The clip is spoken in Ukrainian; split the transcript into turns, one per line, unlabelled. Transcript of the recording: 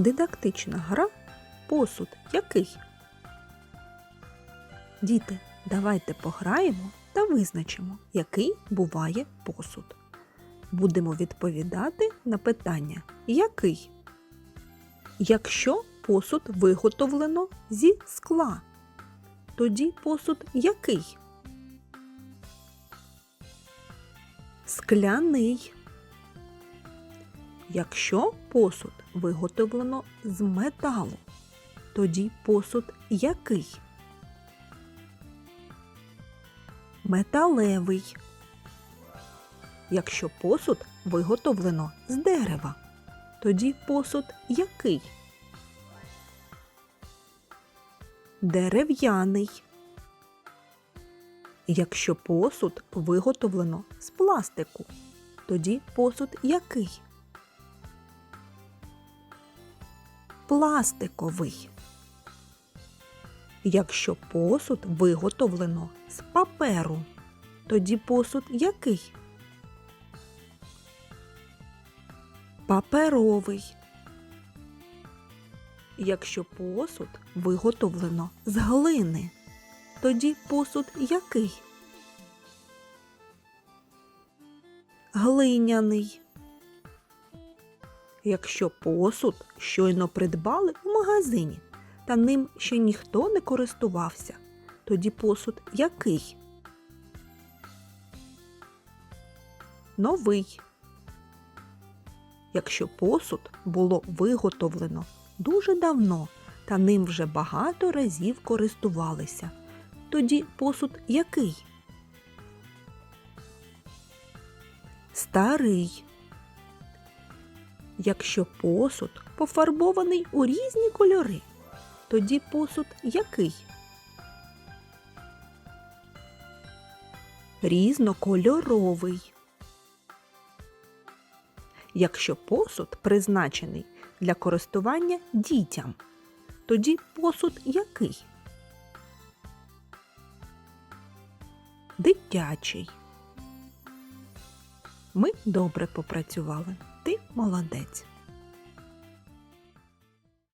Дидактична гра посуд який? Діти, давайте пограємо та визначимо, який буває посуд. Будемо відповідати на питання який? Якщо посуд виготовлено зі скла, тоді посуд який? Скляний. Якщо посуд виготовлено з металу, тоді посуд який? Металевий. Якщо посуд виготовлено з дерева, тоді посуд який? Дерев'яний. Якщо посуд виготовлено з пластику, тоді посуд який? Пластиковий. Якщо посуд виготовлено з паперу, тоді посуд який? Паперовий. Якщо посуд виготовлено з глини, тоді посуд який? Глиняний. Якщо посуд щойно придбали в магазині, та ним ще ніхто не користувався, тоді посуд який? Новий. Якщо посуд було виготовлено дуже давно та ним вже багато разів користувалися, тоді посуд який? Старий. Якщо посуд пофарбований у різні кольори, тоді посуд який? Різнокольоровий. Якщо посуд призначений для користування дітям, тоді посуд який? Дитячий. Ми добре попрацювали. Молодець.